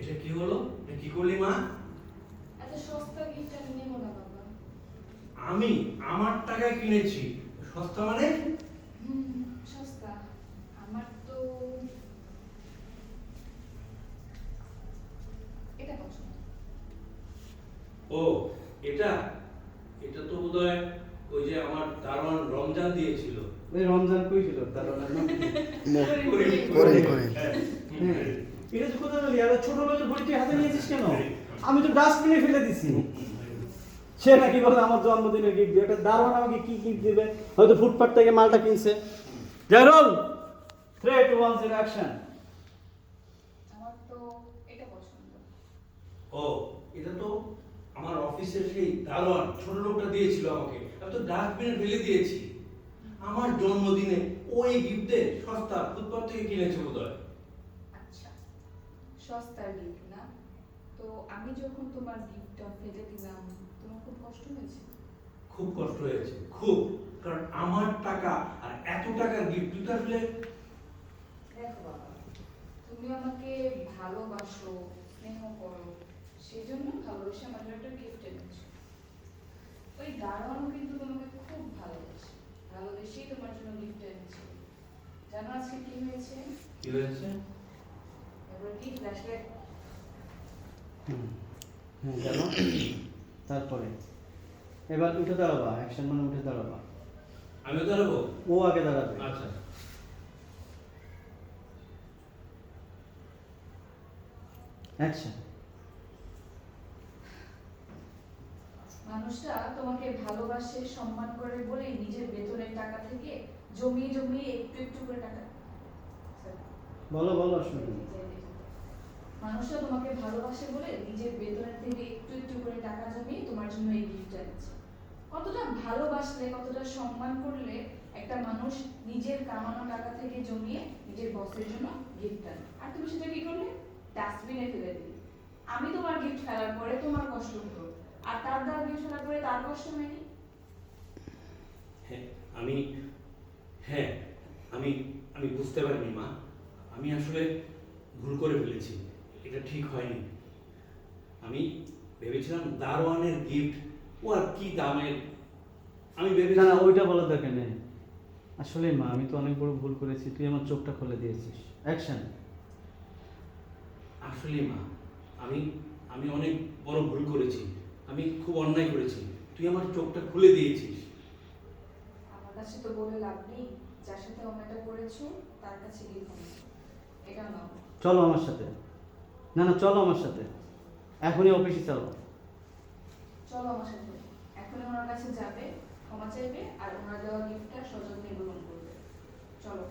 এটা কি হলো? এটা কি করলি মা? এত সস্তা গিফট আমি নেব না বাবা। আমি আমার টাকায় কিনেছি। সস্তা মানে? সস্তা। আমার তো এটা পছন্দ। ও এটা? এটা তো বোধহয় ওই যে আমার দারোয়ান রমজান দিয়েছিল। ওই রমজান কই ছিল? তার নাম কি? করেন, করেন। হ্যাঁ। হ্যাঁ। এটা তো কোথায় আর ছোট ঘড়ি হাতে নিয়েছিস কেন? আমি তো ডাস্টবিনে ফেলে দিছি। সে নাকি বলে আমার জন্মদিনের গিফট এটা দারোয়ান আমাকে কি গিফট দিবে? হয়তো ফুটপাথ থেকে মালটা কিনছে। জারল three two one zero action আমার তো এটা পছন্দ। ও এটা তো আমার অফিসের সেই দারোয়ান ছোট লোকটা দিয়েছিল আমাকে। আমি তো ডাস্টবিনে ফেলে দিয়েছি। আমার জন্মদিনে ওই গিফটে সস্তা ফুটপাথ থেকে কিনেছে বোধহয়। আচ্ছা সস্তার গিফট না? তো আমি যখন তোমার গিফটটা ফেলে দিলাম তোমার খুব কষ্ট হয়েছে? খুব কষ্ট হয়েছে খুব। কারণ আমার টাকা আর এত টাকার গিফট তুই আসলে দেখো বাবা তুমি আমাকে ভালোবাসো স্নেহ করো সেই জন্য ভালোবেসে আমার একটা গিফট এনেছো। ওই কিন্তু তোমাকে খুব ভালোবাসে ভালোবেসেই তোমার জন্য গিফট এনেছে জানো আজকে কি হয়েছে? কি হয়েছে? এবার কি ফ্ল্যাশলাইট হ্যাঁ জানো তারপরে। এবার উঠে দাঁড়াবা অ্যাকশন মানে উঠে দাঁড়াবা। আমিও দাঁড়াবো? ও আগে দাঁড়াবে। আচ্ছা। অ্যাকশন মানুষটা তোমাকে ভালোবাসে সম্মান করে বলেই নিজের বেতনের টাকা থেকে জমিয়ে জমিয়ে একটু একটু করে টাকা. বলো বলো শুনি। মানুষটা তোমাকে ভালোবাসে বলে নিজের বেতনের থেকে একটু একটু করে টাকা জমিয়ে তোমার জন্য এই গিফট আনছে কতটা ভালোবাসলে কতটা সম্মান করলে একটা মানুষ নিজের কামানো টাকা থেকে জমিয়ে নিজের বসের জন্য গিফট আনে আর তুমি সেটা কি করলে? ডাস্টবিনে ফেলে দিলে। আমি তোমার গিফট ফেলার পরে তোমার কষ্ট হলো। আর তার দ্বারা ফেলার পরে তার কষ্ট হয়নি? হ্যাঁ আমি হ্যাঁ আমি আমি বুঝতে পারিনি মা। আমি আসলে ভুল করে ফেলেছি এটা ঠিক হয়নি। আমি ভেবেছিলাম দারোয়ানের গিফট ও আর কি দামের? আমি না ভেবেছিলাম ওইটা বলার দরকার নেই। আসলে মা আমি তো অনেক বড় ভুল করেছি তুই আমার চোখটা খুলে দিয়েছিস। অ্যাকশন আসলে মা আমি আমি অনেক বড় ভুল করেছি। আমি খুব অন্যায় করেছি। তুই আমার চোখটা খুলে দিয়েছিস। আমার কাছে তো বলে লাভ নেই। যার সাথে অন্যটা করেছ তার কাছে গিয়ে ক্ষমা চাও। এটা নাও। চলো আমার সাথে। না না চলো আমার সাথে। এখনই অফিসে চলো। চলো আমার সাথে। এখন ওনার কাছে যাবে ক্ষমা চাইবে আর ওনার দেওয়া গিফটটা সযত্নে গ্রহণ করবে। চলো।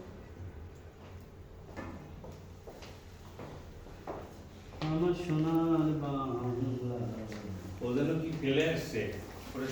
আমার সোনার বাংলা ও যেন কি ফেলে আসছে? ওটা